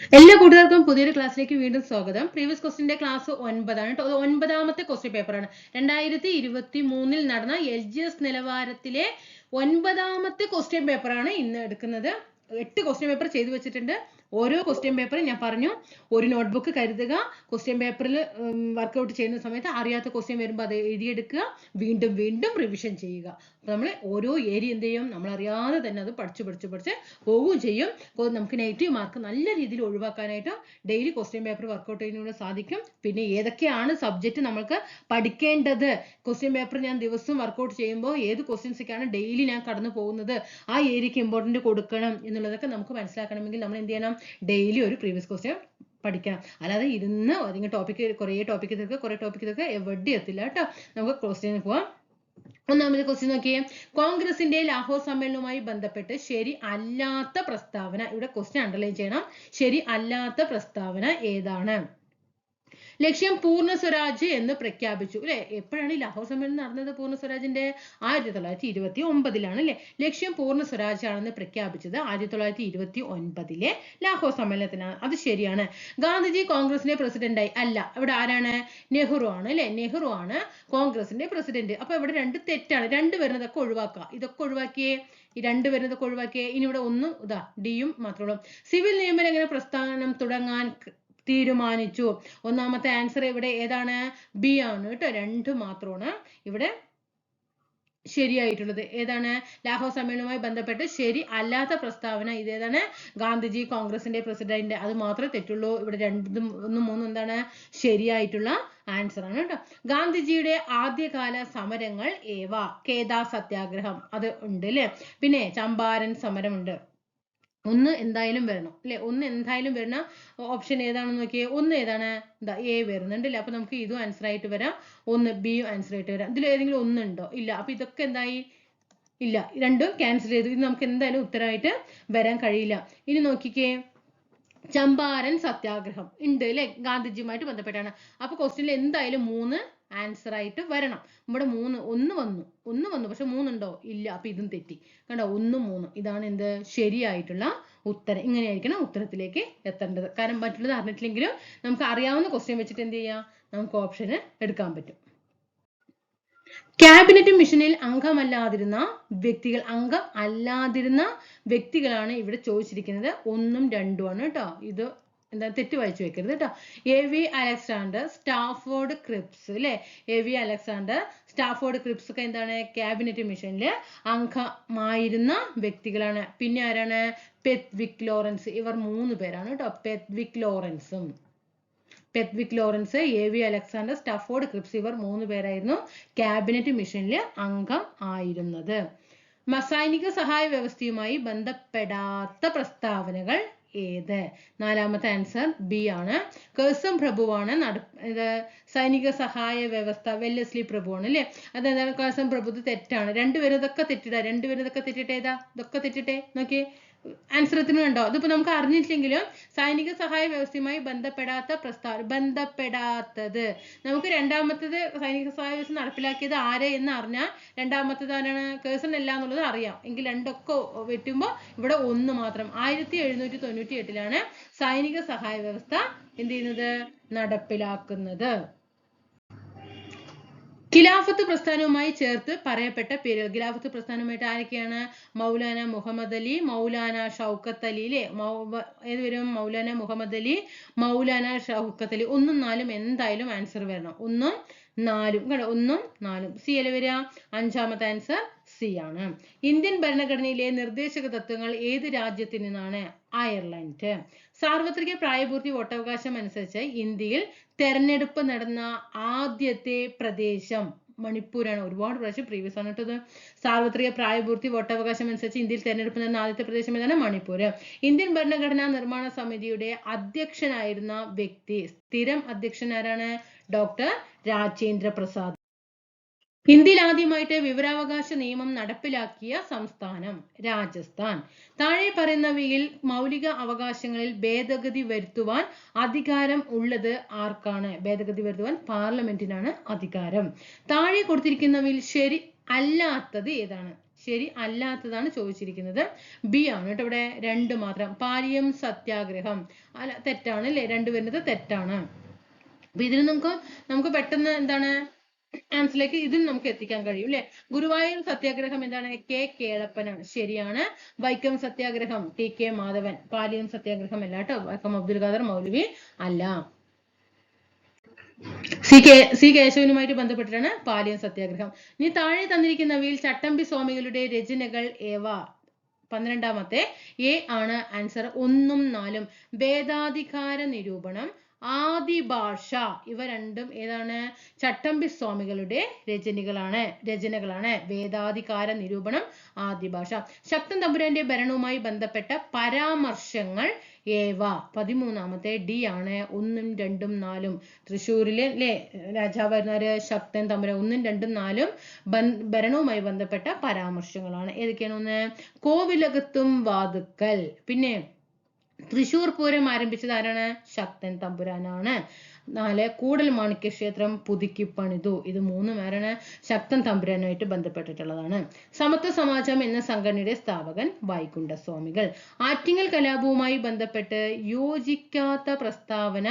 എല്ലാ കൂട്ടുകാർക്കും പുതിയൊരു ക്ലാസ്സിലേക്ക് വീണ്ടും സ്വാഗതം. പ്രീവിയസ് ക്വസ്റ്റിന്റെ ക്ലാസ് ഒൻപതാണ് കേട്ടോ ഒൻപതാമത്തെ ക്വസ്റ്റ്യൻ പേപ്പറാണ് രണ്ടായിരത്തി ഇരുപത്തി മൂന്നിൽ നടന്ന എൽ ജി എസ് നിലവാരത്തിലെ ഒൻപതാമത്തെ ക്വസ്റ്റ്യൻ പേപ്പറാണ് ഇന്ന് എടുക്കുന്നത്. എട്ട് ക്വസ്റ്റ്യൻ പേപ്പർ ചെയ്തു വെച്ചിട്ടുണ്ട്. ഓരോ ക്വസ്റ്റ്യൻ പേപ്പറും ഞാൻ പറഞ്ഞു. ഒരു നോട്ട്ബുക്ക് കരുതുക. ക്വസ്റ്റ്യൻ പേപ്പറിൽ വർക്കൗട്ട് ചെയ്യുന്ന സമയത്ത് അറിയാത്ത ക്വസ്റ്റ്യൻ വരുമ്പോൾ അത് എഴുതിയെടുക്കുക. വീണ്ടും വീണ്ടും റിവിഷൻ ചെയ്യുക. അപ്പോൾ നമ്മൾ ഓരോ ഏരിയ എന്ത് ചെയ്യും? നമ്മൾ അറിയാതെ തന്നെ അത് പഠിച്ച് പഠിച്ച് പഠിച്ച് പോവുകയും ചെയ്യും. നമുക്ക് നെഗറ്റീവ് മാർക്ക് നല്ല രീതിയിൽ ഒഴിവാക്കാനായിട്ട് ഡെയിലി ക്വസ്റ്റ്യൻ പേപ്പർ വർക്കൗട്ട് ചെയ്യുന്നതിലൂടെ സാധിക്കും. പിന്നെ ഏതൊക്കെയാണ് സബ്ജക്റ്റ് നമ്മൾക്ക് പഠിക്കേണ്ടത്? ക്വസ്റ്റ്യൻ പേപ്പർ ഞാൻ ദിവസവും വർക്കൗട്ട് ചെയ്യുമ്പോൾ ഏത് ക്വസ്റ്റ്യൻസൊക്കെയാണ് ഡെയിലി ഞാൻ കടന്നു പോകുന്നത്? ആ ഏരിയക്ക് ഇമ്പോർട്ടന്റ് കൊടുക്കണം എന്നുള്ളതൊക്കെ നമുക്ക് മനസ്സിലാക്കണമെങ്കിൽ നമ്മൾ എന്ത് ചെയ്യണം? ഡെയിലി ഒരു പ്രീവിയസ് ക്വസ്റ്റ്യൻ പഠിക്കണം. അല്ലാതെ ഇരുന്ന് അതിങ്ങനെ ടോപ്പിക്ക് കുറേ ടോപ്പിക്ക് ഇതൊക്കെ കുറേ ടോപ്പിക്ക് ഇതൊക്കെ എവിടെ എത്തില്ല കേട്ടോ. നമുക്ക് ക്വസ്റ്റ്യൻ പോവാം. ഒന്നാമത് ക്വസ്റ്റ്യൻ നോക്കിയേ. കോൺഗ്രസിന്റെ ലാഹോർ സമ്മേളനവുമായി ബന്ധപ്പെട്ട് ശരി അല്ലാത്ത പ്രസ്താവന ഇവിടെ ക്വസ്റ്റ്യൻ അണ്ടർലൈൻ ചെയ്യണം. ശരി അല്ലാത്ത പ്രസ്താവന ഏതാണ്? ലക്ഷ്യം പൂർണ സ്വരാജ് എന്ന് പ്രഖ്യാപിച്ചു. അല്ലെ? എപ്പോഴാണ് ഈ ലാഹോർ സമ്മേളനം നടന്നത് പൂർണ സ്വരാജിന്റെ? ആയിരത്തി തൊള്ളായിരത്തി ഇരുപത്തി ഒമ്പതിലാണ് അല്ലെ? ലക്ഷ്യം പൂർണ സ്വരാജ് ആണെന്ന് പ്രഖ്യാപിച്ചത് ആയിരത്തി തൊള്ളായിരത്തി ഇരുപത്തി ഒൻപതിലെ ലാഹോർ സമ്മേളനത്തിനാണ്. അത് ശരിയാണ്. ഗാന്ധിജി കോൺഗ്രസിന്റെ പ്രസിഡന്റായി അല്ല. ഇവിടെ ആരാണ്? നെഹ്റു ആണ് അല്ലെ? നെഹ്റു ആണ് കോൺഗ്രസിന്റെ പ്രസിഡന്റ്. അപ്പൊ ഇവിടെ രണ്ട് തെറ്റാണ്. രണ്ട് വരുന്നതൊക്കെ ഒഴിവാക്കുക. ഇതൊക്കെ ഒഴിവാക്കിയേ. ഈ രണ്ട് വരുന്നതൊക്കെ ഒഴിവാക്കിയേ. ഇനി ഇവിടെ ഒന്ന് ഇതാ ഡിയും മാത്രമേ സിവിൽ നിയമലംഘന പ്രസ്ഥാനം തുടങ്ങാൻ തീരുമാനിച്ചു. ഒന്നാമത്തെ ആൻസർ ഇവിടെ ഏതാണ്? ബി ആണ് കേട്ടോ. രണ്ട് മാത്രമാണ് ഇവിടെ ശരിയായിട്ടുള്ളത്. ഏതാണ്? ലാഹോർ സമ്മേളനവുമായി ബന്ധപ്പെട്ട് ശരി അല്ലാത്ത പ്രസ്താവന ഇതേതാണ് ഗാന്ധിജി കോൺഗ്രസിന്റെ പ്രസിഡന്റ് അത് മാത്രമേ തെറ്റുള്ളൂ. ഇവിടെ രണ്ടും ഒന്നും മൂന്നും എന്താണ്? ശരിയായിട്ടുള്ള ആൻസർ ആണ് കേട്ടോ. ഗാന്ധിജിയുടെ ആദ്യകാല സമരങ്ങൾ ഏവ? കേദാ സത്യാഗ്രഹം. അത് ഉണ്ട് അല്ലേ? പിന്നെ ചമ്പാരൻ സമരമുണ്ട്. ഒന്ന് എന്തായാലും വരണം. അല്ലെ? ഒന്ന് എന്തായാലും വരുന്ന ഓപ്ഷൻ ഏതാണെന്ന് നോക്കിയേ. ഒന്ന് ഏതാണ്? എന്താ എ വരുന്നുണ്ട് അല്ലേ അപ്പൊ നമുക്ക് ഇതും ആൻസർ ആയിട്ട് വരാം. ഒന്ന് ബിയും ആൻസർ ആയിട്ട് വരാം. ഇതിൽ ഏതെങ്കിലും ഒന്നുണ്ടോ ഇല്ല. അപ്പൊ ഇതൊക്കെ എന്തായി? ഇല്ല. രണ്ടും ക്യാൻസൽ ചെയ്തു. ഇത് നമുക്ക് എന്തായാലും ഉത്തരമായിട്ട് വരാൻ കഴിയില്ല. ഇനി നോക്കിക്കേ. ചമ്പാരൻ സത്യാഗ്രഹം. ഉണ്ട് അല്ലെ? ഗാന്ധിജിയുമായിട്ട് ബന്ധപ്പെട്ടാണ്. അപ്പൊ ക്വസ്റ്റ്യനിൽ എന്തായാലും മൂന്ന് ആൻസർ ആയിട്ട് വരണം. നമ്മുടെ മൂന്ന് ഒന്ന് വന്നു. ഒന്ന് വന്നു. പക്ഷെ മൂന്നുണ്ടോ? ഇല്ല. അപ്പൊ ഇതും തെറ്റി. കണ്ടോ? ഒന്ന് മൂന്ന്. ഇതാണ് എന്ത്? ശരിയായിട്ടുള്ള ഉത്തരം. ഇങ്ങനെയായിരിക്കണം ഉത്തരത്തിലേക്ക് എത്തേണ്ടത്. കാരണം മറ്റുള്ളത് അറിഞ്ഞിട്ടില്ലെങ്കിലും നമുക്ക് അറിയാവുന്ന ക്വസ്റ്റ്യൻ വെച്ചിട്ട് എന്ത് ചെയ്യാം? നമുക്ക് ഓപ്ഷന് എടുക്കാൻ പറ്റും. ക്യാബിനറ്റ് മിഷനിൽ അംഗമല്ലാതിരുന്ന വ്യക്തികൾ അംഗം അല്ലാതിരുന്ന വ്യക്തികളാണ് ഇവിടെ ചോദിച്ചിരിക്കുന്നത്. ഒന്നും രണ്ടുമാണ് കേട്ടോ. ഇത് എന്താ തെറ്റ് വായിച്ചു വെക്കരുത് കേട്ടോ. A V Alexander Stafford Cripps അല്ലെ A V Alexander Stafford Cripps ഒക്കെ എന്താണ്? ക്യാബിനറ്റ് മിഷനിൽ അംഗമായിരുന്ന വ്യക്തികളാണ്. പിന്നെ ആരാണ്? പെത്വിക് ലോറൻസ് ഇവർ മൂന്ന് പേരാണ് കേട്ടോ. Pethick ലോറൻസും Pethick Lawrence A V Alexander Stafford Cripps ഇവർ മൂന്ന് പേരായിരുന്നു ക്യാബിനറ്റ് മിഷനിൽ അംഗം ആയിരുന്നത്. സൈനിക സഹായ വ്യവസ്ഥയുമായി ബന്ധപ്പെടാത്ത പ്രസ്താവനകൾ ഏത്? നാലാമത്തെ ആൻസർ ബി ആണ്. കേസം പ്രഭുവാണ്. നട സൈനിക സഹായ വ്യവസ്ഥ വെല്ലസ്ലി പ്രഭുവാണ് അല്ലേ? അതെന്താണ് കേസം പ്രഭു തെറ്റാണ്. രണ്ടുപേരും ഇതൊക്കെ തെറ്റിടാ. രണ്ടുപേരും ഇതൊക്കെ തെറ്റിട്ടേതാ? ഇതൊക്കെ തെറ്റിട്ടെ? നോക്കിയേ. ആൻസർ എത്തുന്നു കണ്ടോ അതിപ്പോ നമുക്ക് അറിഞ്ഞിട്ടില്ലെങ്കിലും സൈനിക സഹായ വ്യവസ്ഥയുമായി ബന്ധപ്പെടാത്ത പ്രസ്താവന ബന്ധപ്പെടാത്തത്. നമുക്ക് രണ്ടാമത്തത് സൈനിക സഹായ വ്യവസ്ഥ നടപ്പിലാക്കിയത് ആരെ എന്ന് അറിഞ്ഞാൽ രണ്ടാമത്തത് ആരാണ്? കേസൺ അല്ല എന്നുള്ളത് അറിയാം. എങ്കിൽ രണ്ടൊക്കെ വെട്ടുമ്പോൾ ഇവിടെ ഒന്ന് മാത്രം. ആയിരത്തി എഴുന്നൂറ്റി തൊണ്ണൂറ്റി എട്ടിലാണ് സൈനിക സഹായ വ്യവസ്ഥ എന്ത് ചെയ്യുന്നത്? നടപ്പിലാക്കുന്നത്. ഖിലാഫത്ത് പ്രസ്ഥാനവുമായി ചേർത്ത് പറയപ്പെട്ട പേരുകൾ ഖിലാഫത്ത് പ്രസ്ഥാനവുമായിട്ട് ആരൊക്കെയാണ്? മൗലാന മുഹമ്മദ് അലി മൗലാന ഷൗക്കത്ത് അലി അല്ലേ ഏത് വരും മൗലാന മുഹമ്മദ് അലി മൗലാന ഷൗക്കത്ത് അലി. ഒന്നും നാലും എന്തായാലും ആൻസർ വരണം. ഒന്നും നാലും. കേട്ടോ ഒന്നും നാലും. സി അല്ലേ വരിക? അഞ്ചാമത്തെ ആൻസർ സി ആണ്. ഇന്ത്യൻ ഭരണഘടനയിലെ നിർദ്ദേശക തത്വങ്ങൾ ഏത് രാജ്യത്തിൽ നിന്നാണ്? അയർലൻഡ്. സാർവത്രിക പ്രായപൂർത്തി വോട്ടവകാശം അനുസരിച്ച് ഇന്ത്യയിൽ തെരഞ്ഞെടുപ്പ് നടന്ന ആദ്യത്തെ പ്രദേശം മണിപ്പൂരാണ്. ഒരുപാട് പ്രാവശ്യം പ്രീവിയസ് കേട്ടത് സാർവത്രിക പ്രായപൂർത്തി വോട്ടവകാശം അനുസരിച്ച് ഇന്ത്യയിൽ തെരഞ്ഞെടുപ്പ് നടന്ന ആദ്യത്തെ പ്രദേശം ഏതാണ്? മണിപ്പൂർ ഇന്ത്യൻ ഭരണഘടനാ നിർമ്മാണ സമിതിയുടെ അധ്യക്ഷനായിരുന്ന വ്യക്തി സ്ഥിരം അധ്യക്ഷൻ ആരാണ്? ഡോക്ടർ രാജേന്ദ്ര പ്രസാദ്. ഇന്ത്യയിൽ ആദ്യമായിട്ട് വിവരാവകാശ നിയമം നടപ്പിലാക്കിയ സംസ്ഥാനം രാജസ്ഥാൻ. താഴെ പറയുന്നവയിൽ മൗലിക അവകാശങ്ങളിൽ ഭേദഗതി വരുത്തുവാൻ അധികാരം ഉള്ളത് ആർക്കാണ്? ഭേദഗതി വരുത്തുവാൻ പാർലമെന്റിനാണ് അധികാരം. താഴെ കൊടുത്തിരിക്കുന്നവയിൽ ശരി അല്ലാത്തത് ഏതാണ്? ശരി അല്ലാത്തതാണ് ചോദിച്ചിരിക്കുന്നത്. ബി ആണ് കേട്ടോ ഇവിടെ രണ്ട് മാത്രം. പാലിയം സത്യാഗ്രഹം. അല്ല തെറ്റാണ് അല്ലേ? രണ്ട് വരുന്നത് തെറ്റാണ്. അപ്പൊ ഇതിന് നമുക്ക് നമുക്ക് പെട്ടെന്ന് എന്താണ് ആൻസറിലേക്ക് ഇതിൽ നമുക്ക് എത്തിക്കാൻ കഴിയും അല്ലെ ഗുരുവായൂർ സത്യാഗ്രഹം എന്താണ്? കെ കേളപ്പനാണ് ശരിയാണ്. വൈക്കം സത്യാഗ്രഹം ടി കെ മാധവൻ. പാലിയം സത്യാഗ്രഹം അല്ല കേട്ടോ. വൈക്കം അബ്ദുൽ ഖാദർ മൗലവി അല്ല. സി കെ സി കേശവനുമായിട്ട് ബന്ധപ്പെട്ടിട്ടാണ് പാലിയം സത്യാഗ്രഹം. ഇനി താഴെ തന്നിരിക്കുന്നവയിൽ ചട്ടമ്പി സ്വാമികളുടെ രചനകൾ ഏവ? പന്ത്രണ്ടാമത്തെ എ ആണ് ആൻസർ ഒന്നും നാലും. വേദാധികാര നിരൂപണം. ആദിഭാഷ. ഇവ രണ്ടും ഏതാണ്? ചട്ടമ്പി സ്വാമികളുടെ രചനകളാണ്. രചനകളാണ്. വേദാധികാര നിരൂപണം ആദി ഭാഷ ശക്തൻ തമ്പുരാന്റെ ഭരണവുമായി ബന്ധപ്പെട്ട പരാമർശങ്ങൾ ഏവ? പതിമൂന്നാമത്തെ ഡി ആണ്. ഒന്നും രണ്ടും നാലും. തൃശ്ശൂരിലെ അല്ലേ രാജാവായിരുന്നാര് ശക്തൻ തമ്പുര ഒന്നും രണ്ടും നാലും ഭരണവുമായി ബന്ധപ്പെട്ട പരാമർശങ്ങളാണ്. ഏതൊക്കെയാണ് ഒന്ന്? കോവിലകത്തും വാതുക്കൽ. പിന്നെ തൃശൂർ പൂരം ആരംഭിച്ചത് ആരാണ്? ശക്തൻ തമ്പുരാനാണ്. നാല് കൂടൽ മാണിക്യ ക്ഷേത്രം പുതുക്കി പണിതു. ഇത് മൂന്നും ആരാണ്? ശക്തൻ തമ്പുരാനുമായിട്ട് ബന്ധപ്പെട്ടിട്ടുള്ളതാണ്. സമത്വ സമാജം എന്ന സംഘടനയുടെ സ്ഥാപകൻ വൈകുണ്ഠ സ്വാമികൾ ആറ്റിങ്ങൽ കലാപവുമായി ബന്ധപ്പെട്ട് യോജിക്കാത്ത പ്രസ്താവന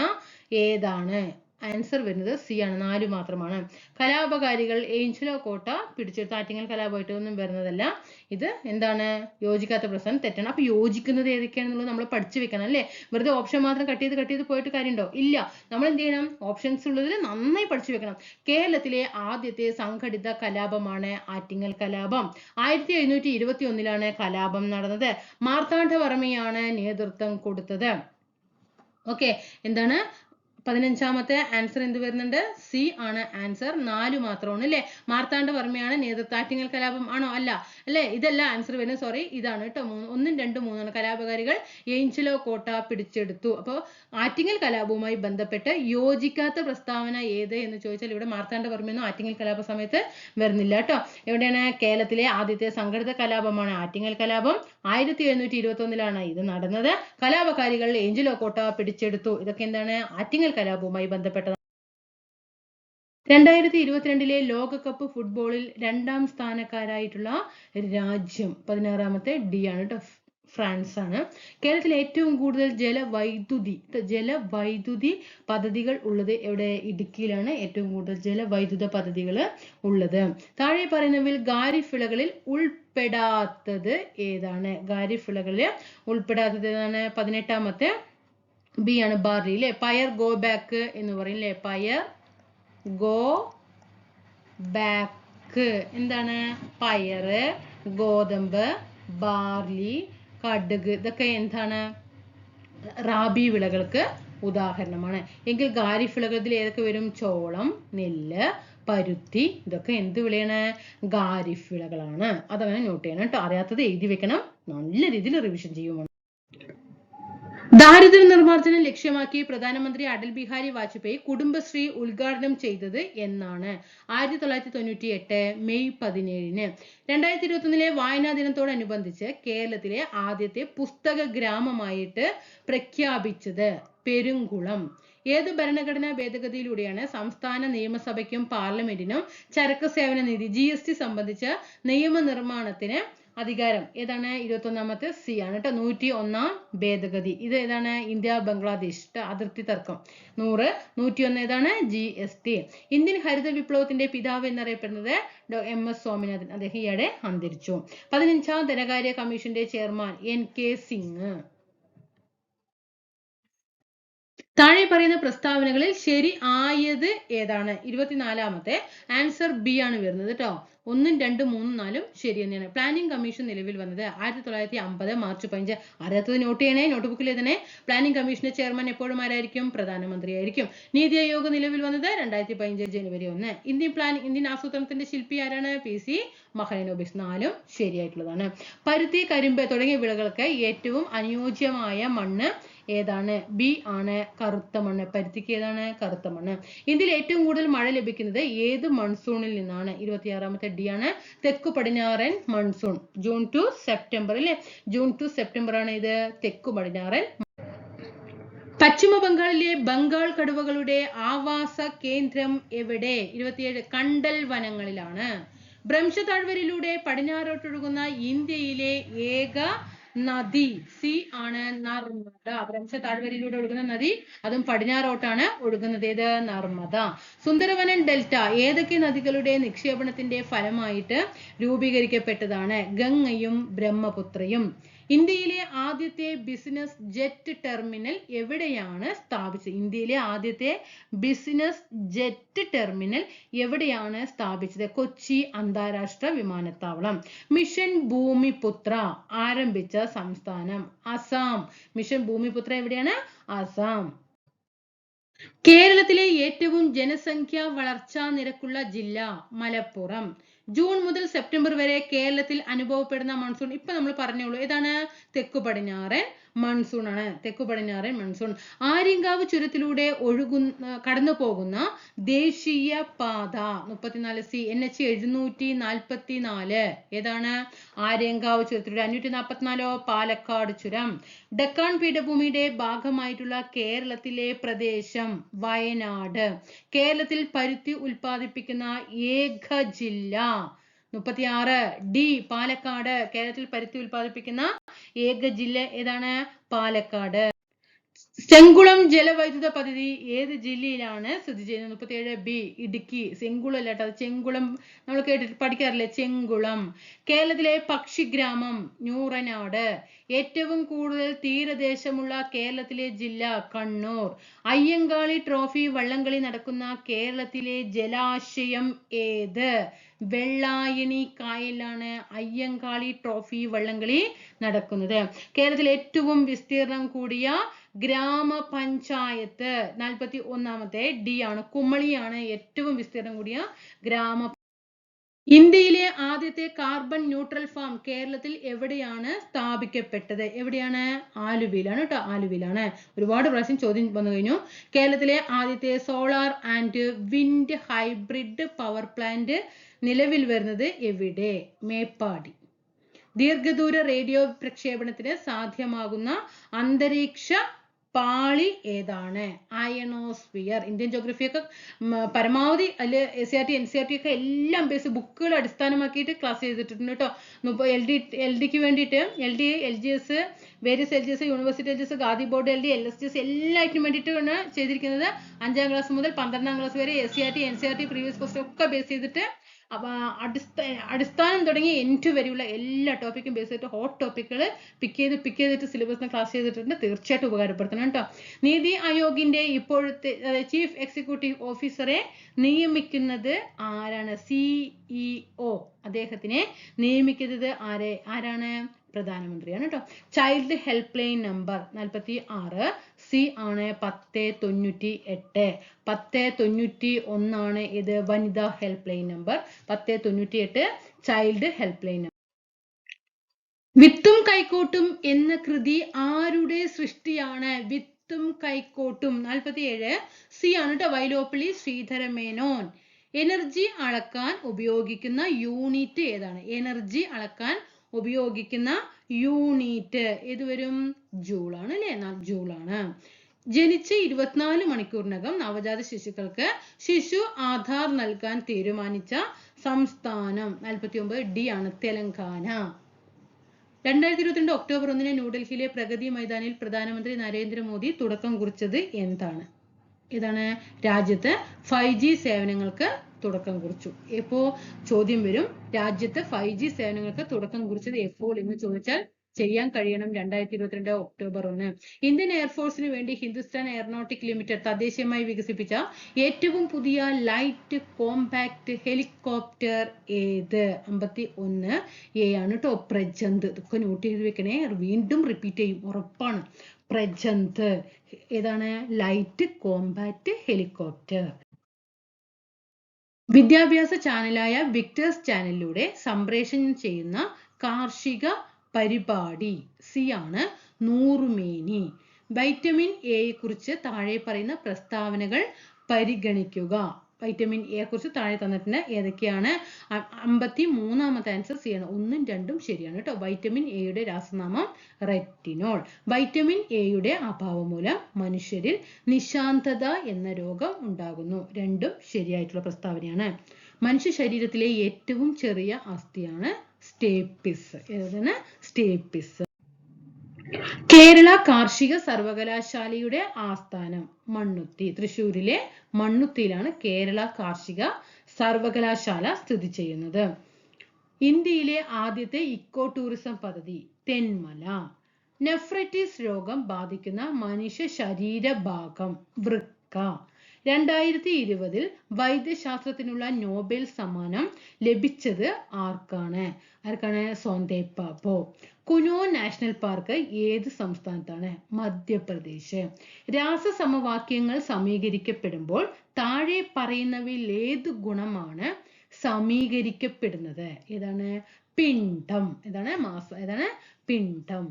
ഏതാണ്? ആൻസർ വരുന്നത് സി ആണ്. നാല് മാത്രമാണ്. കലാപകാരികൾ ഏഞ്ചലോ കോട്ട പിടിച്ചെടുത്ത് ആറ്റിങ്ങൽ കലാപമായിട്ട് ഒന്നും വരുന്നതല്ല. ഇത് എന്താണ്? യോജിക്കാത്ത പ്രശ്നം. തെറ്റാണ്. അപ്പൊ യോജിക്കുന്നത് ഏതൊക്കെയാണെന്നുള്ളത് നമ്മൾ പഠിച്ചു വെക്കണം അല്ലേ? വെറുതെ ഓപ്ഷൻ മാത്രം കട്ട് ചെയ്ത് കട്ട് ചെയ്ത് പോയിട്ട് കാര്യമുണ്ടോ? ഇല്ല. നമ്മൾ എന്ത് ചെയ്യണം? ഓപ്ഷൻസ് ഉള്ളതിൽ നന്നായി പഠിച്ചു വെക്കണം. കേരളത്തിലെ ആദ്യത്തെ സംഘടിത കലാപമാണ് ആറ്റിങ്ങൽ കലാപം. ആയിരത്തി എഴുന്നൂറ്റി ഇരുപത്തി ഒന്നിലാണ് കലാപം നടന്നത്. മാർത്താണ്ഡവർമ്മയാണ് നേതൃത്വം കൊടുത്തത്. ഓക്കെ എന്താണ്? പതിനഞ്ചാമത്തെ ആൻസർ എന്ത് വരുന്നുണ്ട്? സി ആണ് ആൻസർ നാല് മാത്രമാണ് അല്ലേ? മാർത്താണ്ഡവർമ്മയാണ് വർമ്മയാണ് ആറ്റിങ്ങൽ കലാപം ആണോ? അല്ല. അല്ലേ? ഇതല്ല ആൻസർ വരുന്നത്. സോറി ഇതാണ് കേട്ടോ. മൂന്ന് ഒന്നും രണ്ടും മൂന്നാണ്. കലാപകാരികൾ ഏഞ്ചലോ കോട്ട പിടിച്ചെടുത്തു. അപ്പോൾ ആറ്റിങ്ങൽ കലാപവുമായി ബന്ധപ്പെട്ട് യോജിക്കാത്ത പ്രസ്താവന ഏത് എന്ന് ചോദിച്ചാൽ ഇവിടെ മാർത്താണ്ഡവർമ്മയൊന്നും ആറ്റിങ്ങൽ കലാപ സമയത്ത് വരുന്നില്ല കേട്ടോ. എവിടെയാണ്? കേരളത്തിലെ ആദ്യത്തെ സംഘടിത കലാപമാണ് ആറ്റിങ്ങൽ കലാപം. ആയിരത്തി എഴുന്നൂറ്റി ഇരുപത്തി ഒന്നിലാണ് ഇത് നടന്നത്. കലാപകാരികൾ ഏഞ്ചലോ കോട്ട പിടിച്ചെടുത്തു. ഇതൊക്കെ എന്താണ്? ആറ്റിങ്ങൽ കലാപവുമായി ബന്ധപ്പെട്ട രണ്ടായിരത്തി ഇരുപത്തിരണ്ടിലെ ലോകകപ്പ് ഫുട്ബോളിൽ രണ്ടാം സ്ഥാനക്കാരായിട്ടുള്ള രാജ്യം പതിനാറാമത്തെ ഡി ആണ് ഫ്രാൻസ് ആണ് കേരളത്തിൽ ഏറ്റവും കൂടുതൽ ജലവൈദ്യുതി ജലവൈദ്യുതി പദ്ധതികൾ ഉള്ളത് എവിടെ? ഇടുക്കിയിലാണ് ഏറ്റവും കൂടുതൽ ജലവൈദ്യുത പദ്ധതികൾ ഉള്ളത്. താഴെ പറയുന്നവയിൽ ഗാരിഫിളകളിൽ ഉൾപ്പെടാത്തത് ഏതാണ്? ഗാരിഫിളകളിൽ ഉൾപ്പെടാത്തത് ഏതാണ്? പതിനെട്ടാമത്തെ ബി ആണ് ബാർലി അല്ലെ പയർ ഗോ ബാക്ക് എന്ന് പറയും അല്ലെ പയർ ഗോ ബാക്ക് എന്താണ്? പയറ് ഗോതമ്പ് ബാർലി കടുക്. ഇതൊക്കെ എന്താണ്? റാബി വിളകൾക്ക് ഉദാഹരണമാണ്. എങ്കിൽ ഖാരിഫ് വിളകളിൽ ഏതൊക്കെ വരും? ചോളം നെല്ല് പരുത്തി. ഇതൊക്കെ എന്ത് വിളയാണ്? ഖാരിഫ് വിളകളാണ്. അതങ്ങനെ നോട്ട് ചെയ്യണം കേട്ടോ. അറിയാത്തത് എഴുതി വെക്കണം. നല്ല രീതിയിൽ റിവിഷൻ ചെയ്യുമാണ് ദാരിദ്ര്യ നിർമ്മാർജനം ലക്ഷ്യമാക്കി പ്രധാനമന്ത്രി അടൽ ബിഹാരി വാജ്പേയി കുടുംബശ്രീ ഉദ്ഘാടനം ചെയ്തത് എന്നാണ്. ആയിരത്തി തൊള്ളായിരത്തി തൊണ്ണൂറ്റി എട്ട് മെയ് പതിനേഴിന്. രണ്ടായിരത്തി ഇരുപത്തൊന്നിലെ വായനാ ദിനത്തോടനുബന്ധിച്ച് കേരളത്തിലെ ആദ്യത്തെ പുസ്തക ഗ്രാമമായിട്ട് പ്രഖ്യാപിച്ചത് പെരുങ്കുളം. ഏത് ഭരണഘടനാ ഭേദഗതിയിലൂടെയാണ് സംസ്ഥാന നിയമസഭയ്ക്കും പാർലമെന്റിനും ചരക്ക് സേവന നിധി ജി എസ് ടി സംബന്ധിച്ച നിയമനിർമ്മാണത്തിന് അധികാരം. ഏതാണ്? ഇരുപത്തി ഒന്നാമത്തെ സി ആണ് കേട്ടോ നൂറ്റി ഒന്നാം ഭേദഗതി. ഇത് ഏതാണ്? ഇന്ത്യ ബംഗ്ലാദേശ് അതിർത്തി തർക്കം. നൂറ്. നൂറ്റി ഒന്ന് ഏതാണ്? ജി എസ് ടി ഇന്ത്യൻ ഹരിത വിപ്ലവത്തിന്റെ പിതാവ് എന്നറിയപ്പെടുന്നത് ഡോ. എം. എസ്. സ്വാമിനാഥൻ. അദ്ദേഹം ഈയിടെ അന്തരിച്ചു. പതിനഞ്ചാം ധനകാര്യ കമ്മീഷന്റെ ചെയർമാൻ എൻ. കെ. സിംഗ്. താഴെ പറയുന്ന പ്രസ്താവനകളിൽ ശരി ആയത് ഏതാണ്? ഇരുപത്തിനാലാമത്തെ ആൻസർ ബി ആണ് വരുന്നത് കേട്ടോ ഒന്നും രണ്ടും മൂന്നും നാലും ശരി തന്നെയാണ്. പ്ലാനിംഗ് കമ്മീഷൻ നിലവിൽ വന്നത് ആയിരത്തി തൊള്ളായിരത്തി അമ്പത് മാർച്ച് പതിനഞ്ച്. അറിയാത്തത് നോട്ട് ചെയ്യണേ? നോട്ട് ബുക്കിൽ തന്നെ പ്ലാനിംഗ് കമ്മീഷന്റെ ചെയർമാൻ എപ്പോഴും ആരായിരിക്കും? പ്രധാനമന്ത്രിയായിരിക്കും. നീതി ആയോഗ് നിലവിൽ വന്നത് രണ്ടായിരത്തി പതിനഞ്ച് ജനുവരി ഒന്ന്. ഇന്ത്യൻ പ്ലാൻ ഇന്ത്യൻ ആസൂത്രണത്തിന്റെ ശില്പി ആരാണ്? പി സി മഹനോബിസ് നാലും ശരിയായിട്ടുള്ളതാണ്. പരുത്തി കരിമ്പ് തുടങ്ങിയ വിളകൾക്ക് ഏറ്റവും അനുയോജ്യമായ മണ്ണ് ഏതാണ്? ബി ആണ് കറുത്ത മണ്ണ്. പരുത്തിക്ക് ഏതാണ്? കറുത്ത മണ്ണ്. ഇന്ത്യയിൽ ഏറ്റവും കൂടുതൽ മഴ ലഭിക്കുന്നത് ഏത് മൺസൂണിൽ നിന്നാണ്? ഇരുപത്തിയാറാമത്തെ ഡി ആണ് തെക്കു പടിഞ്ഞാറൻ മൺസൂൺ ജൂൺ ടു സെപ്റ്റംബർ അല്ലേ ജൂൺ ടു സെപ്റ്റംബർ ആണ് ഇത് തെക്കു പടിഞ്ഞാറൻ പശ്ചിമ ബംഗാളിലെ ബംഗാൾ കടുവകളുടെ ആവാസ കേന്ദ്രം എവിടെ? ഇരുപത്തിയേഴ് കണ്ടൽ വനങ്ങളിലാണ്. ഭ്രംശ താഴ്വരയിലൂടെ പടിഞ്ഞാറോട്ടൊഴുകുന്ന ഇന്ത്യയിലെ ഏക നദി. സി ആണ് നർമ്മദ. ഭ്രംശ താഴ്വരയിലൂടെ ഒഴുകുന്ന നദി അതും പടിഞ്ഞാറോട്ടാണ് ഒഴുകുന്നത്. ഏത്? നർമ്മദ. സുന്ദരവനൻ ഡെൽറ്റ ഏതൊക്കെ നദികളുടെ നിക്ഷേപണത്തിന്റെ ഫലമായിട്ട് രൂപീകരിക്കപ്പെട്ടതാണ്? ഗംഗയും ബ്രഹ്മപുത്രയും. ഇന്ത്യയിലെ ആദ്യത്തെ ബിസിനസ് ജെറ്റ് ടെർമിനൽ എവിടെയാണ് സ്ഥാപിച്ചത്? ഇന്ത്യയിലെ ആദ്യത്തെ ബിസിനസ് ജെറ്റ് ടെർമിനൽ എവിടെയാണ് സ്ഥാപിച്ചത്? കൊച്ചി അന്താരാഷ്ട്ര വിമാനത്താവളം. മിഷൻ ഭൂമിപുത്ര ആരംഭിച്ച സംസ്ഥാനം അസാം. മിഷൻ ഭൂമിപുത്ര എവിടെയാണ്? അസാം. കേരളത്തിലെ ഏറ്റവും ജനസംഖ്യ വളർച്ചാ നിരക്കുള്ള ജില്ല മലപ്പുറം. ജൂൺ മുതൽ സെപ്റ്റംബർ വരെ കേരളത്തിൽ അനുഭവപ്പെടുന്ന മൺസൂൺ ഇപ്പൊ നമ്മൾ പറഞ്ഞോളൂ ഏതാണ്? തെക്കു പടിഞ്ഞാറൻ മൺസൂൺ ആണ് തെക്കു പടിഞ്ഞാറൻ മൺസൂൺ. ആര്യങ്കാവ് ചുരത്തിലൂടെ ഒഴുകുന്ന കടന്നു പോകുന്ന ദേശീയ പാത. മുപ്പത്തിനാല് സി എൻ എച്ച് എഴുന്നൂറ്റി നാൽപ്പത്തി നാല് ഏതാണ്? ആര്യങ്കാവ് ചുരത്തിലൂടെ അഞ്ഞൂറ്റി നാൽപ്പത്തിനാലോ പാലക്കാട് ചുരം. ഡക്കാൻ പീഠഭൂമിയുടെ ഭാഗമായിട്ടുള്ള കേരളത്തിലെ പ്രദേശം വയനാട്. കേരളത്തിൽ പരുത്തി ഉൽപ്പാദിപ്പിക്കുന്ന ഏക ജില്ല മുപ്പത്തിയാറ് ഡി പാലക്കാട് കേരളത്തിൽ പരുത്തി ഉൽപ്പാദിപ്പിക്കുന്ന ഏക ജില്ല ഏതാണ്? പാലക്കാട്. ചെങ്കുളം ജലവൈദ്യുത പദ്ധതി ഏത് ജില്ലയിലാണ് സ്ഥിതി ചെയ്യുന്നത്? മുപ്പത്തിയേഴ് ബി ഇടുക്കി. ചെങ്കുളം അല്ല കേട്ടോ ചെങ്കുളം. നമ്മൾ കേട്ടിട്ട് പഠിക്കാറില്ലേ? ചെങ്കുളം. കേരളത്തിലെ പക്ഷിഗ്രാമം ഞൂറനാട് ഏറ്റവും കൂടുതൽ തീരദേശമുള്ള കേരളത്തിലെ ജില്ല കണ്ണൂർ. അയ്യങ്കാളി ട്രോഫി വള്ളംകളി നടക്കുന്ന കേരളത്തിലെ ജലാശയം ഏത്? വെള്ളായണി കായലാണ് അയ്യങ്കാളി ട്രോഫി വള്ളംകളി നടക്കുന്നത്. കേരളത്തിലെ ഏറ്റവും വിസ്തീർണം കൂടിയ ഗ്രാമപഞ്ചായത്ത്. നാൽപ്പത്തി ഒന്നാമത്തെ ഡി ആണ്. കുമളിയാണ് ഏറ്റവും വിസ്തീർണം കൂടിയ ഗ്രാമ ഇന്ത്യയിലെ ആദ്യത്തെ കാർബൺ ന്യൂട്രൽ ഫാം കേരളത്തിൽ എവിടെയാണ് സ്ഥാപിക്കപ്പെട്ടത്? എവിടെയാണ്? ആലുവയിലാണ് കേട്ടോ. ആലുവയിലാണ്. ഒരുപാട് പ്രാവശ്യം ചോദ്യം വന്നു കഴിഞ്ഞു. കേരളത്തിലെ ആദ്യത്തെ solar and wind hybrid power plant നിലവിൽ വരുന്നത് എവിടെ? മേപ്പാടി. ദീർഘദൂര റേഡിയോ പ്രക്ഷേപണത്തിന് സാധ്യമാകുന്ന അന്തരീക്ഷ പാളി ഏതാണ്? അയണോസ്ഫിയർ ഇന്ത്യൻ ജോഗ്രഫി ഒക്കെ ഉം, പരമാവധി അല്ലെ S C R T N C R T ഒക്കെ എല്ലാം ബേസ് ബുക്കുകൾ അടിസ്ഥാനമാക്കിയിട്ട് ക്ലാസ് ചെയ്തിട്ടുണ്ട് കേട്ടോ ഇപ്പൊ എൽ ഡി എൽ ഡിക്ക് വേണ്ടിയിട്ട് L D L G S various L G S university L G S Gandhi board L D L S G S എല്ലാറ്റിനും വേണ്ടിയിട്ടാണ് ചെയ്തിരിക്കുന്നത്. അഞ്ചാം ക്ലാസ് മുതൽ പന്ത്രണ്ടാം ക്ലാസ് വരെ S C R T N C R T previous question ഒക്കെ base ചെയ്തിട്ട് അപ്പൊ അടിസ്ഥാന അടിസ്ഥാനം തുടങ്ങി എൻഡ് വരെയുള്ള എല്ലാ ടോപ്പിക്കും ബേസ് ചെയ്തിട്ട് ഹോട്ട് ടോപ്പിക്കുകൾ പിക്ക് ചെയ്ത് പിക്ക് ചെയ്തിട്ട് സിലബസിന് ക്ലാസ് ചെയ്തിട്ടുണ്ട്. തീർച്ചയായിട്ടും ഉപകാരപ്പെടുത്തണം കേട്ടോ നീതി ആയോഗിന്റെ ഇപ്പോഴത്തെ ചീഫ് എക്സിക്യൂട്ടീവ് ഓഫീസറെ നിയമിക്കുന്നത് ആരാണ്? സിഇഒ അദ്ദേഹത്തിനെ നിയമിക്കുന്നത് ആരെ? ആരാണ്? പ്രധാനമന്ത്രിയാണ് കേട്ടോ ചൈൽഡ് ഹെൽപ്പ് ലൈൻ നമ്പർ നാൽപ്പത്തി ആറ് സി ആണ് പത്ത് തൊണ്ണൂറ്റി എട്ട് പത്ത് തൊണ്ണൂറ്റി ഒന്നാണ് ഇത് വനിതാ ഹെൽപ്പ് ലൈൻ നമ്പർ പത്ത് തൊണ്ണൂറ്റി എട്ട് ചൈൽഡ് ഹെൽപ്പ് ലൈൻ വിത്തും കൈക്കോട്ടും എന്ന കൃതി ആരുടെ സൃഷ്ടിയാണ്? വിത്തും കൈക്കോട്ടും. നാൽപ്പത്തിയേഴ് സി ആണ് കേട്ടോ വൈലോപ്പിള്ളി ശ്രീധരമേനോൻ. എനർജി അളക്കാൻ ഉപയോഗിക്കുന്ന യൂണിറ്റ് ഏതാണ്? എനർജി അളക്കാൻ ഉപയോഗിക്കുന്ന യൂണിറ്റ് ഏത് വരും? ജൂൾ ആണ് അല്ലേ? ജൂളാണ് ജനിച്ച ഇരുപത്തിനാല് മണിക്കൂറിനകം നവജാത ശിശുക്കൾക്ക് ശിശു ആധാർ നൽകാൻ തീരുമാനിച്ച സംസ്ഥാനം നാൽപ്പത്തി ഒമ്പത് ഡി ആണ് തെലങ്കാന. രണ്ടായിരത്തി ഇരുപത്തിരണ്ട് ഒക്ടോബർ ഒന്നിന് ന്യൂഡൽഹിയിലെ പ്രഗതി മൈതാനിൽ പ്രധാനമന്ത്രി നരേന്ദ്രമോദി തുടക്കം കുറിച്ചത് എന്താണ്? ഇതാണ് രാജ്യത്ത് ഫൈവ് ജി സേവനങ്ങൾക്ക് തുടക്കം കുറിച്ചു. എപ്പോ ചോദ്യം വരും? രാജ്യത്ത് ഫൈവ് ജി സേവനങ്ങൾക്ക് തുടക്കം കുറിച്ചത് എപ്പോൾ എന്ന് ചോദിച്ചാൽ ചെയ്യാൻ കഴിയണം രണ്ടായിരത്തി ഇരുപത്തിരണ്ട് ഒക്ടോബർ ഒന്ന്. ഇന്ത്യൻ എയർഫോഴ്സിന് വേണ്ടി ഹിന്ദുസ്ഥാൻ എയറോനോട്ടിക് ലിമിറ്റഡ് തദ്ദേശീയമായി വികസിപ്പിച്ച ഏറ്റവും പുതിയ ലൈറ്റ് കോമ്പാക്ട് ഹെലികോപ്റ്റർ ഏത്? അമ്പത്തി ഒന്ന് എ ആണ് കേട്ടോ പ്രജന്ത്. ഇതൊക്കെ നോട്ട് ചെയ്ത് വെക്കണേ. വീണ്ടും റിപ്പീറ്റ് ചെയ്യും. ഉറപ്പാണ്. പ്രജന്ത്. ഏതാണ്? ലൈറ്റ് കോമ്പാക്ട് ഹെലികോപ്റ്റർ വിദ്യാഭ്യാസ ചാനലായ വിക്ടേഴ്സ് ചാനലിലൂടെ സംപ്രേഷണം ചെയ്യുന്ന കാർഷിക പരിപാടി സി ആണ് നൂറുമേനി. വൈറ്റമിൻ എയെ കുറിച്ച് താഴെ പറയുന്ന പ്രസ്താവനകൾ പരിഗണിക്കുക. വൈറ്റമിൻ എയെ കുറിച്ച് താഴെ തന്നിട്ടുണ്ട് ഏതൊക്കെയാണ്? അമ്പത്തി മൂന്നാമത്തെ ആൻസർ സി ആണ്. ഒന്നും രണ്ടും ശരിയാണ് കേട്ടോ വൈറ്റമിൻ എയുടെ രാസനാമം റെറ്റിനോൾ വൈറ്റമിൻ എയുടെ അഭാവം മൂലം മനുഷ്യരിൽ നിശാന്തത എന്ന രോഗം ഉണ്ടാകുന്നു. രണ്ടും ശരിയായിട്ടുള്ള പ്രസ്താവനയാണ്. മനുഷ്യ ശരീരത്തിലെ ഏറ്റവും ചെറിയ അസ്ഥിയാണ് സ്റ്റേപ്പിസ് ഏതാണ്? സ്റ്റേപ്പിസ് കേരള കാർഷിക സർവകലാശാലയുടെ ആസ്ഥാനം മണ്ണുത്തി. തൃശ്ശൂരിലെ മണ്ണുത്തിയിലാണ് കേരള കാർഷിക സർവകലാശാല സ്ഥിതി ചെയ്യുന്നത്. ഇന്ത്യയിലെ ആദ്യത്തെ ഇക്കോ ടൂറിസം പദ്ധതി തെന്മല. നെഫ്രറ്റിസ് രോഗം ബാധിക്കുന്ന മനുഷ്യ ശരീരഭാഗം വൃക്ക. രണ്ടായിരത്തി ഇരുപതിൽ വൈദ്യശാസ്ത്രത്തിനുള്ള നോബൽ സമ്മാനം ലഭിച്ചത് ആർക്കാണ്? ആർക്കാണ്? സോന്തേപ്പാപ്പോ കുനോ നാഷണൽ പാർക്ക് ഏത് സംസ്ഥാനത്താണ്? മധ്യപ്രദേശ്. രാസസമവാക്യങ്ങൾ സമീകരിക്കപ്പെടുമ്പോൾ താഴെ പറയുന്നവയിൽ ഏത് ഗുണമാണ് സമീകരിക്കപ്പെടുന്നത്? ഏതാണ്? പിണ്ഡം. ഏതാണ്? മാസ ഏതാണ്? പിണ്ഡം.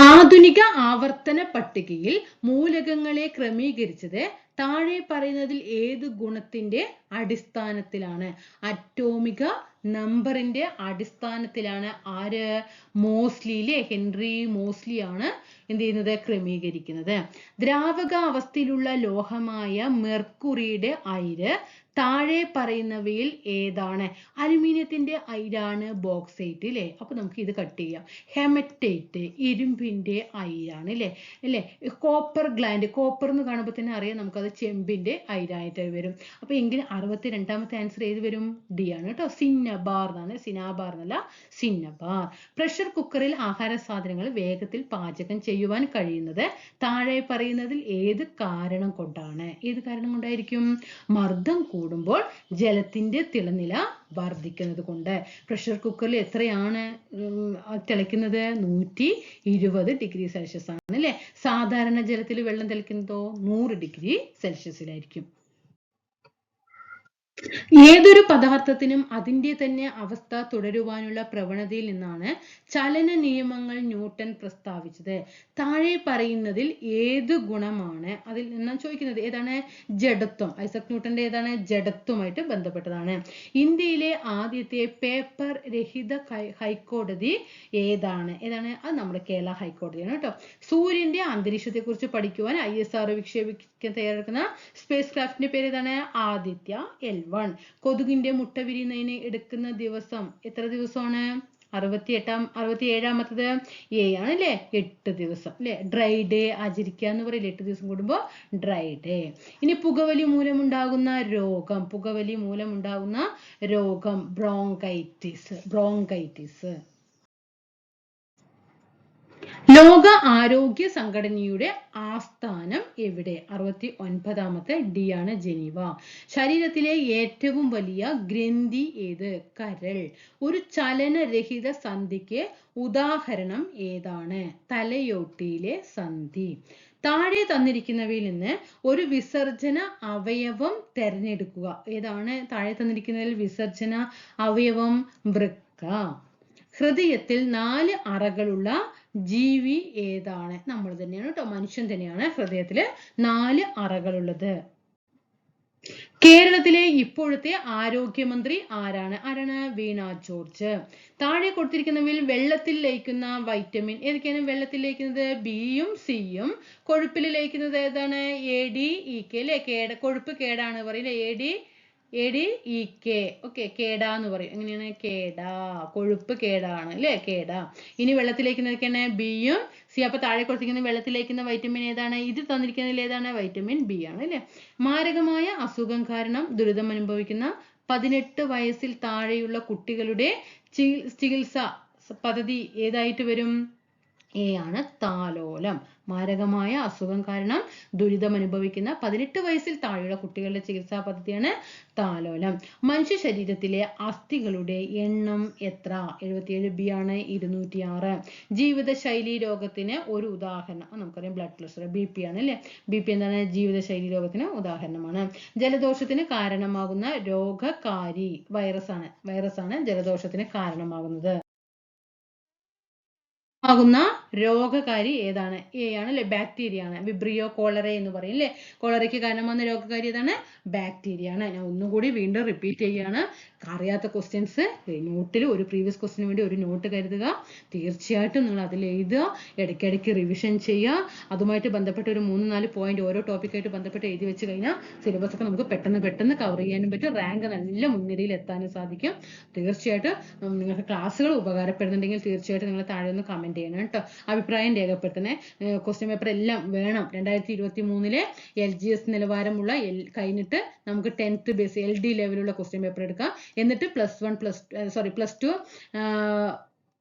ആധുനിക ആവർത്തന പട്ടികയിൽ മൂലകങ്ങളെ ക്രമീകരിച്ചത് താഴെ പറയുന്നതിൽ ഏത് ഗുണത്തിന്റെ അടിസ്ഥാനത്തിലാണ്? അറ്റോമിക നമ്പറിന്റെ അടിസ്ഥാനത്തിലാണ് ആര് മോസ്ലി മോസ്ലിയിലെ ഹെൻറി മോസ്ലി ആണ് എന്ത് ചെയ്യുന്നത്? ക്രമീകരിക്കുന്നത്. ദ്രാവക അവസ്ഥയിലുള്ള ലോഹമായ മെർക്കുറിയുടെ അയിര് താഴെ പറയുന്നവയിൽ ഏതാണ്? അലുമിനിയത്തിന്റെ അയിരാണ് ബോക്സൈറ്റ് അല്ലേ അപ്പൊ നമുക്ക് ഇത് കട്ട് ചെയ്യാം. ഹെമറ്റൈറ്റ് ഇരുമ്പിന്റെ അയിരാണ് അല്ലേ അല്ലേ? കോപ്പർ ഗ്ലാൻഡ് കോപ്പർ എന്ന് കാണുമ്പോൾ തന്നെ അറിയാം നമുക്കത് ചെമ്പിന്റെ അയിരായിട്ട് വരും. അപ്പൊ എങ്കിൽ അറുപത്തി രണ്ടാമത്തെ ആൻസർ ഏത് വരും? ഡി ആണ് കേട്ടോ. സിന്നബാർ എന്നാണ് സിനാബാർ എന്നല്ല സിന്നബാർ. പ്രഷർ കുക്കറിൽ ആഹാര സാധനങ്ങൾ വേഗത്തിൽ പാചകം ചെയ്യുവാൻ കഴിയുന്നത് താഴെ പറയുന്നതിൽ ഏത് കാരണം കൊണ്ടാണ്? ഏത് കാരണം കൊണ്ടായിരിക്കും? മർദ്ദം കൂടുമ്പോൾ ജലത്തിന്റെ തിളനില വർദ്ധിക്കുന്നത് കൊണ്ട്. പ്രഷർ കുക്കറിൽ എത്രയാണ് തിളയ്ക്കുന്നത്? നൂറ്റി ഇരുപത് ഡിഗ്രി സെൽഷ്യസ് ആണ് അല്ലെ? സാധാരണ ജലത്തിൽ വെള്ളം തിളയ്ക്കുന്നതോ നൂറ് ഡിഗ്രി സെൽഷ്യസിലായിരിക്കും. ഏതൊരു പദാർത്ഥത്തിനും അതിന്റെ തന്നെ അവസ്ഥ തുടരുവാനുള്ള പ്രവണതയിൽ നിന്നാണ് ചലന നിയമങ്ങൾ ന്യൂട്ടൺ പ്രസ്താവിച്ചത്. താഴെ പറയുന്നതിൽ ഏത് ഗുണമാണ്? അതിൽ നിന്നാണ് ചോദിക്കുന്നത്. ഏതാണ്? ജഡത്വം. ഐസക് ന്യൂട്ടന്റെ ഏതാണ്? ജഡത്വമായിട്ട് ബന്ധപ്പെട്ടതാണ്. ഇന്ത്യയിലെ ആദ്യത്തെ പേപ്പർ രഹിത ഹൈക്കോടതി ഏതാണ്? ഏതാണ്? അത് നമ്മുടെ കേരള ഹൈക്കോടതിയാണ് കേട്ടോ. സൂര്യന്റെ അന്തരീക്ഷത്തെ കുറിച്ച് പഠിക്കുവാൻ ഐ എസ് ആർ വിക്ഷേപിക്കാൻ തയ്യാറെടുക്കുന്ന സ്പേസ് ക്രാഫ്റ്റിന്റെ പേര് ഏതാണ്? Aditya L one. കൊതുകിന്റെ മുട്ട വിരിയുന്നതിന് എടുക്കുന്ന ദിവസം എത്ര ദിവസമാണ്? അറുപത്തി എട്ടാം അറുപത്തി ഏഴാമത്തത് എ ആണ് അല്ലേ എട്ട് ദിവസം അല്ലേ? ഡ്രൈ ഡേ ആചരിക്കുക എന്ന് പറയില്ലേ? എട്ട് ദിവസം കൂടുമ്പോൾ ഡ്രൈ ഡേ ഇനി പുകവലി മൂലമുണ്ടാകുന്ന രോഗം പുകവലി മൂലമുണ്ടാകുന്ന രോഗം ബ്രോങ്കൈറ്റിസ് ബ്രോങ്കൈറ്റിസ് ലോക ആരോഗ്യ സംഘടനയുടെ ആസ്ഥാനം എവിടെ? അറുപത്തി ഒൻപതാമത്തെ ഡി ആണ് ജനീവ. ശരീരത്തിലെ ഏറ്റവും വലിയ ഗ്രന്ഥി ഏത്? കരൾ. ഒരു ചലനരഹിത സന്ധിക്ക് ഉദാഹരണം ഏതാണ്? തലയോട്ടിയിലെ സന്ധി. താഴെ തന്നിരിക്കുന്നവയിൽ നിന്ന് ഒരു വിസർജന അവയവം തിരഞ്ഞെടുക്കുക. ഏതാണ്? താഴെ തന്നിരിക്കുന്നതിൽ വിസർജന അവയവം വൃക്ക. ഹൃദയത്തിൽ നാല് അറകളുള്ള ജീവി ഏതാണ്? നമ്മൾ തന്നെയാണ് കേട്ടോ മനുഷ്യൻ തന്നെയാണ് ഹൃദയത്തിൽ നാല് അറകളുള്ളത്. കേരളത്തിലെ ഇപ്പോഴത്തെ ആരോഗ്യമന്ത്രി ആരാണ്? ആരാണ്? വീണ ജോർജ്. താഴെ കൊടുത്തിരിക്കുന്നവയിൽ വെള്ളത്തിൽ ലയിക്കുന്ന വൈറ്റമിൻ ഏതൊക്കെയാണ്? വെള്ളത്തിൽ ലയിക്കുന്നത് ബിയും സിയും കൊഴുപ്പിൽ ലയിക്കുന്നത് ഏതാണ്? എ ഡി ഇ കെ അല്ലെ? കേട കൊഴുപ്പ് കേടാണ് പറയുന്നത് A D A D E K okay കേട എന്ന് പറയും. എങ്ങനെയാണ്? കേടാ കൊഴുപ്പ് കേടാണ് അല്ലേ? കേടാ. ഇനി വെള്ളത്തിലേക്ക് നിൽക്കണേ ബിയും സി അപ്പൊ താഴെ കൊടുത്തിരിക്കുന്ന വെള്ളത്തിലേക്കുന്ന വൈറ്റമിൻ ഏതാണ്? ഇത് തന്നിരിക്കുന്നതിൽ ഏതാണ്? വൈറ്റമിൻ ബി ആണ് അല്ലേ? മാരകമായ അസുഖം കാരണം ദുരിതം അനുഭവിക്കുന്ന പതിനെട്ട് വയസ്സിൽ താഴെയുള്ള കുട്ടികളുടെ ചികി- ചികിത്സ പദ്ധതി ഏതായിട്ട് വരും? എ ആണ് താലോലം. മാരകമായ അസുഖം കാരണം ദുരിതം അനുഭവിക്കുന്ന പതിനെട്ട് വയസ്സിൽ താഴെയുള്ള കുട്ടികളുടെ ചികിത്സാ പദ്ധതിയാണ് താലോലം. മനുഷ്യ ശരീരത്തിലെ അസ്ഥികളുടെ എണ്ണം എത്ര? എഴുപത്തിയേഴ് ബി ആണ് ഇരുന്നൂറ്റി ആറ് ജീവിതശൈലി രോഗത്തിന് ഒരു ഉദാഹരണം. നമുക്കറിയാം ബ്ലഡ് പ്രഷർ ബി പി ആണ് അല്ലേ? ബി പി എന്താണ്? ജീവിതശൈലി രോഗത്തിന് ഉദാഹരണമാണ്. ജലദോഷത്തിന് കാരണമാകുന്ന രോഗകാരി വൈറസ് ആണ്. വൈറസ് ആണ് ജലദോഷത്തിന് കാരണമാകുന്നത്. ആകുന്ന രോഗകാരി ഏതാണ്? എ ആണ് അല്ലെ ബാക്ടീരിയ ആണ്. വിബ്രിയോ കോളറ എന്ന് പറയും അല്ലെ കോളറയ്ക്ക് കാരണമാകുന്ന രോഗകാരി ഏതാണ്? ബാക്ടീരിയ ആണ്. ഞാൻ ഒന്നുകൂടി വീണ്ടും റിപ്പീറ്റ് ചെയ്യുകയാണ് അറിയാത്ത ക്വസ്റ്റ്യൻസ് നോട്ടിൽ ഒരു പ്രീവിയസ് ക്വസ്റ്റിന് വേണ്ടി ഒരു നോട്ട് കരുതുക. തീർച്ചയായിട്ടും നിങ്ങൾ അതിൽ എഴുതുക. ഇടയ്ക്കിടയ്ക്ക് റിവിഷൻ ചെയ്യുക. അതുമായിട്ട് ബന്ധപ്പെട്ട ഒരു മൂന്ന് നാല് പോയിന്റ് ഓരോ ടോപ്പിക്കായിട്ട് ബന്ധപ്പെട്ട് എഴുതി വെച്ച് കഴിഞ്ഞാൽ സിലബസ് ഒക്കെ നമുക്ക് പെട്ടെന്ന് പെട്ടെന്ന് കവർ ചെയ്യാനും പറ്റും. റാങ്ക് നല്ല മുൻനിരയിൽ എത്താനും സാധിക്കും. തീർച്ചയായിട്ടും നിങ്ങൾക്ക് ക്ലാസ്സുകൾ ഉപകാരപ്പെടുന്നുണ്ടെങ്കിൽ തീർച്ചയായിട്ടും നിങ്ങൾ താഴെ ഒന്ന് കമന്റ് ചെയ്യണം കേട്ടോ. അഭിപ്രായം രേഖപ്പെടുത്തണേ. ക്വസ്റ്റ്യൻ പേപ്പർ എല്ലാം വേണം. രണ്ടായിരത്തി ഇരുപത്തി മൂന്നിലെ എൽ ജി എസ് നിലവാരമുള്ള എൽ കഴിഞ്ഞിട്ട് നമുക്ക് ടെൻത്ത് ബേസ് എൽ ഡി ലെവലുള്ള ക്വസ്റ്റ്യൻ പേപ്പർ എടുക്കാം. എന്നിട്ട് plus one plus sorry plus two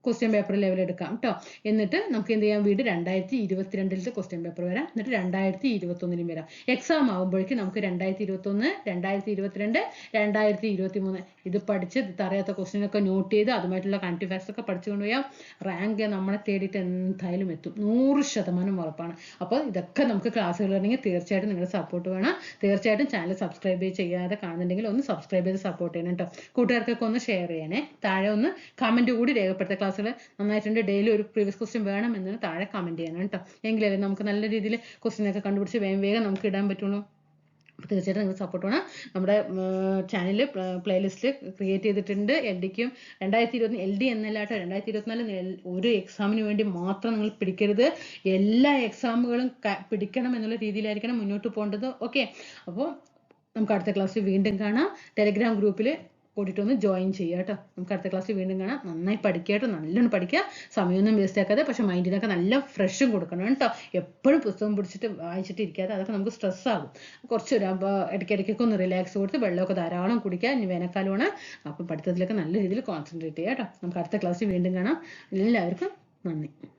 question paper level എടുക്കാം കേട്ടോ എന്നിട്ട് നമുക്ക് എന്ത് ചെയ്യാം? വീട് രണ്ടായിരത്തി ഇരുപത്തിരണ്ടിലത്തെ ക്വസ്റ്റ്യൻ പേപ്പർ വരാം. എന്നിട്ട് രണ്ടായിരത്തി ഇരുപത്തി ഒന്നിലും വരാം. എക്സാം ആകുമ്പോഴേക്കും നമുക്ക് രണ്ടായിരത്തി ഇരുപത്തി ഒന്ന് രണ്ടായിരത്തി ഇരുപത്തിരണ്ട് രണ്ടായിരത്തി ഇരുപത്തി മൂന്ന് ഇത് പഠിച്ച് തറയാത്ത ഒക്കെ നോട്ട് ചെയ്ത് അതുമായിട്ടുള്ള കണക്റ്റീവ് ഫാക്ട്സ് ഒക്കെ പഠിച്ചുകൊണ്ട് പോയാൽ റാങ്ക് നമ്മളെ തേടിയിട്ട് എന്തായാലും എത്തും. നൂറ് ശതമാനം ഉറപ്പാണ്. അപ്പോൾ ഇതൊക്കെ നമുക്ക് ക്ലാസ്സുകൾ ഉണ്ടെങ്കിൽ തീർച്ചയായിട്ടും നിങ്ങളുടെ സപ്പോർട്ട് വേണം. തീർച്ചയായിട്ടും ചാനൽ സബ്സ്ക്രൈബ് ചെയ്യാതെ കാണുന്നുണ്ടെങ്കിൽ ഒന്ന് സബ്സ്ക്രൈബ് ചെയ്ത് സപ്പോർട്ട് ചെയ്യണം കേട്ടോ കൂട്ടുകാർക്കൊക്കെ ഒന്ന് ഷെയർ ചെയ്യണേ. താഴെ ഒന്ന് കമന്റ് കൂടി രേഖപ്പെടുത്തുക ക്ലാസ്സുകൾ നന്നായിട്ടുണ്ട്. ഡെയിലി ഒരു പ്രീവിയസ് ക്വസ്റ്റ്യൻ വേണം എന്ന് താഴെ കമന്റ് ചെയ്യണം കേട്ടോ. എങ്കിലേ നമുക്ക് നല്ല രീതിയിൽ ക്വസ്റ്റ്യനൊക്കെ കണ്ടുപിടിച്ച് വേഗം വേഗം നമുക്ക് ഇടാൻ പറ്റുള്ളൂ. തീർച്ചയായിട്ടും നിങ്ങൾ സപ്പോർട്ട് വേണം നമ്മുടെ ചാനലിൽ പ്ലേലിസ്റ്റ് ക്രിയേറ്റ് ചെയ്തിട്ടുണ്ട് എൽ ഡിക്കും രണ്ടായിരത്തി ഇരുപത്തി എൽ ഡി എന്നല്ലാട്ടോ രണ്ടായിരത്തി ഇരുപത്തിനാല് ഒരു എക്സാമിന് വേണ്ടി മാത്രം നിങ്ങൾ പിടിക്കരുത്. എല്ലാ എക്സാമുകളും പിടിക്കണം എന്നുള്ള രീതിയിലായിരിക്കണം മുന്നോട്ട് പോകേണ്ടത്. ഓക്കെ അപ്പോൾ നമുക്ക് അടുത്ത ക്ലാസ്സിൽ വീണ്ടും കാണാം. ടെലിഗ്രാം ഗ്രൂപ്പിൽ കൂട്ടിയിട്ട് ഒന്ന് ജോയിൻ ചെയ്യുക കേട്ടോ. നമുക്ക് അടുത്ത ക്ലാസ്സിൽ വീണ്ടും കാണാം. നന്നായി പഠിക്കുക കേട്ടോ. നല്ലോണം പഠിക്കുക. സമയമൊന്നും വേസ്റ്റ് ആക്കാതെ പക്ഷെ മൈൻഡിനൊക്കെ നല്ല ഫ്രഷും കൊടുക്കണം കേട്ടോ. എപ്പോഴും പുസ്തകം പിടിച്ചിട്ട് വായിച്ചിട്ട് ഇരിക്കാതെ അതൊക്കെ നമുക്ക് സ്ട്രെസ് ആകും. കുറച്ച് ഒരു ഇടയ്ക്കിടയ്ക്കൊക്കെ ഒന്ന് റിലാക്സ് കൊടുത്ത് വെള്ളമൊക്കെ ധാരാളം കുടിക്കുക ഇനി വേനൽക്കാലമാണ് അപ്പോൾ പഠിത്തത്തിലൊക്കെ നല്ല രീതിയിൽ കോൺസെൻട്രേറ്റ് ചെയ്യുക കേട്ടോ. നമുക്ക് അടുത്ത ക്ലാസ്സിൽ വീണ്ടും കാണാം. എല്ലാവർക്കും നന്ദി.